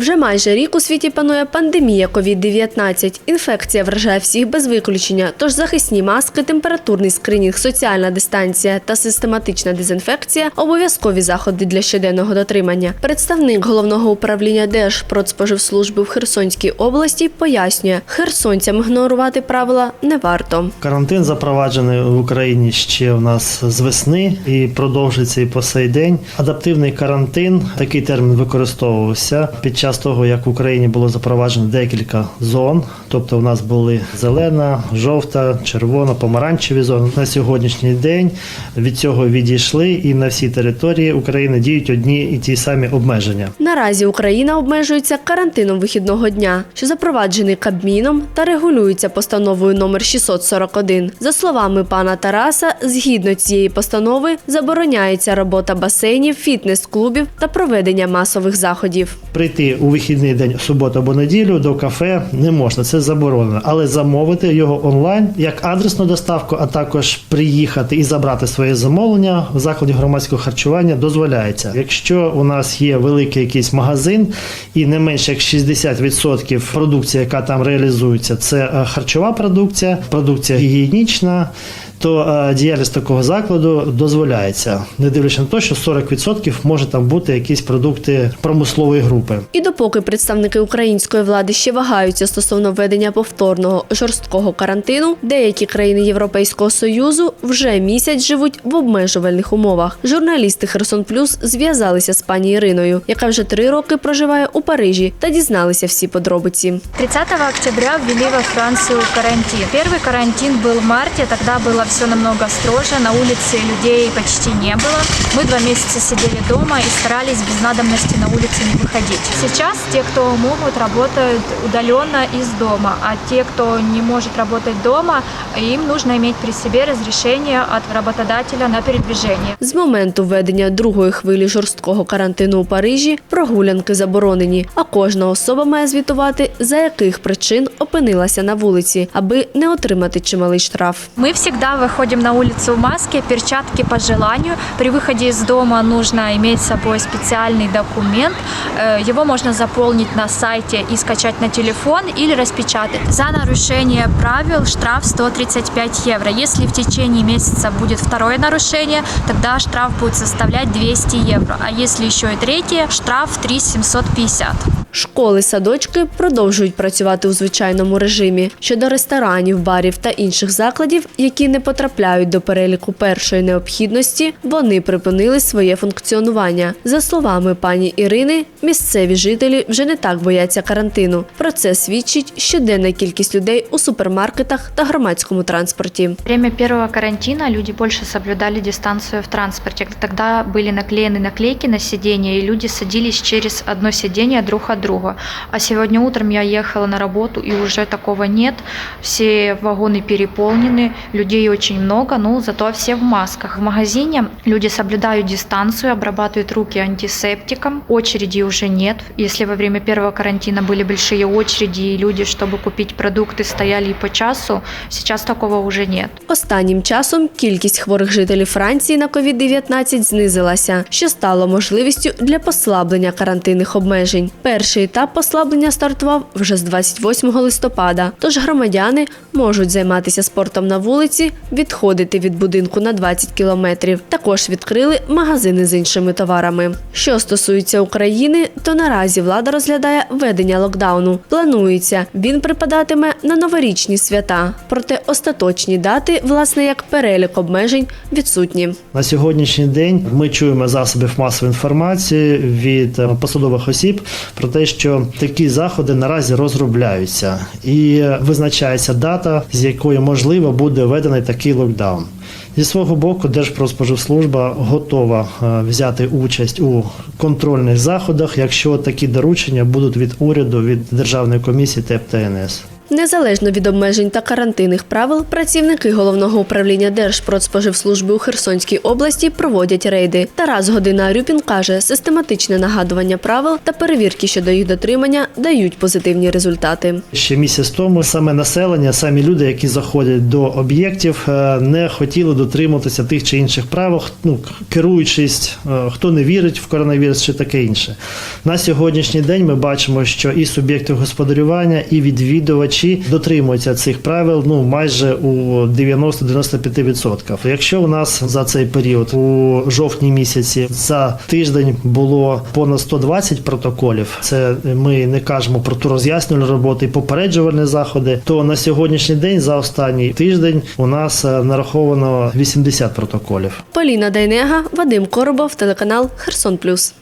Вже майже рік у світі панує пандемія COVID-19. Інфекція вражає всіх без виключення. Тож захисні маски, температурний скринінг, соціальна дистанція та систематична дезінфекція обов'язкові заходи для щоденного дотримання. Представник головного управління Держпродспоживслужби в Херсонській області пояснює, херсонцям ігнорувати правила не варто. Карантин запроваджений в Україні ще в нас з весни і продовжується і по сей день. Адаптивний карантин такий термін використовувався під час того, як в Україні було запроваджено декілька зон. Тобто, у нас були зелена, жовта, червона, помаранчеві зони. На сьогоднішній день від цього відійшли, і на всій території України діють одні і ті самі обмеження. Наразі Україна обмежується карантином вихідного дня, що запроваджений Кабміном та регулюється постановою номер 641. За словами пана Тараса, згідно цієї постанови забороняється робота басейнів, фітнес-клубів та проведення масових заходів. Прийти у вихідний день, суботу або неділю до кафе не можна, це заборонено. Але замовити його онлайн як адресну доставку, а також приїхати і забрати своє замовлення в закладі громадського харчування дозволяється. Якщо у нас є великий якийсь магазин і не менше як 60% продукції, яка там реалізується, це е, харчова продукція, продукція гігієнічна То е, діяльність такого закладу дозволяється, не дивлячись на те, що 40% може там бути якісь продукти промислової групи. І допоки представники української влади ще вагаються стосовно введення повторного жорсткого карантину, деякі країни Європейського союзу вже місяць живуть в обмежувальних умовах. Журналісти Херсон Плюс зв'язалися з пані Іриною, яка вже три роки проживає у Парижі, та дізналися всі подробиці. 30 октября ввели во Францию карантин. Первый карантин был в марте, тогда было все намного строже, на улице людей почти не было. Мы два месяца сидели дома и старались без надобности на улице не выходить. Сейчас те, кто могут, работают удаленно из дома, а те, кто не может работать дома, им нужно иметь при себе разрешение от работодателя на передвижение. З моменту введення другої хвилі жорсткого карантину у Парижі прогулянки заборонені, а кожна особа має звітувати, за яких причин опинилася на вулиці, аби не отримати чималий штраф. Мы всегда выходим на улицу в маске, перчатки по желанию. При выходе из дома нужно иметь с собой специальный документ. Э, Его можно заполнить на сайте и скачать на телефон или распечатать. За нарушение правил штраф 135 евро. Если в течение месяца будет второе нарушение, тогда штраф будет составлять 200 евро. А если еще и третье, штраф 3750. Школи, садочки продовжують працювати у звичайному режимі. Щодо ресторанів, барів та інших закладів, які не потрапляють до переліку першої необхідності, вони припинили своє функціонування. За словами пані Ірини, місцеві жителі вже не так бояться карантину. Про це свідчить щоденна кількість людей у супермаркетах та громадському транспорті. Время первого карантина люди больше соблюдали дистанцию в транспорте. Тогда были наклеены наклейки на сиденье, и люди садились через одно сиденье друг от друга. А сегодня утром я ехала на работу, и уже такого нет. Все вагоны переполнены, людей очень много, но зато все в масках. В магазине люди соблюдают дистанцию, обрабатывают руки антисептиком. Очереди уже нет. Если во время первого карантина были большие очереди, и люди, чтобы купить продукты, стояли и по часу, сейчас такого уже нет. Останнім часом кількість хворих жителів Франції на COVID-19 знизилася, що стало можливістю для послаблення карантинних обмежень. Перший етап послаблення стартував вже з 28 листопада. Тож громадяни можуть займатися спортом на вулиці, відходити від будинку на 20 кілометрів. Також відкрили магазини з іншими товарами. Що стосується України, то наразі влада розглядає введення локдауну. Планується, він припадатиме на новорічні свята. Проте остаточні дати, власне, як перелік обмежень, відсутні. На сьогоднішній день ми чуємо засобів масової інформації від е, посадових осіб про те, що такі заходи наразі розробляються і е, визначається дата, з якої можливо буде введений такий локдаун. Зі свого боку, Держпродспоживслужба готова е, взяти участь у контрольних заходах, якщо такі доручення будуть від уряду, від Державної комісії ТЕП та НС. Незалежно від обмежень та карантинних правил, працівники головного управління Держпродспоживслужби у Херсонській області проводять рейди. Тарас Година Рюпін каже, систематичне нагадування правил та перевірки щодо їх дотримання дають позитивні результати. Ще місяць тому саме населення, самі люди, які заходять до об'єктів, е, не хотіли дотримуватися тих чи інших правил, ну керуючись, е, хто не вірить в коронавірус чи таке інше. На сьогоднішній день ми бачимо, що і суб'єкти господарювання, і відвідувачі дотримуються цих правил ну майже у 90-95%. Якщо у нас за цей період у жовтні місяці за тиждень було понад 120 протоколів, це ми не кажемо про ту роз'яснювальну роботу і попереджувальні заходи, то на сьогоднішній день за останній тиждень у нас е, нараховано 80 протоколів. Поліна Дайнега, Вадим Коробов, телеканал Херсон Плюс.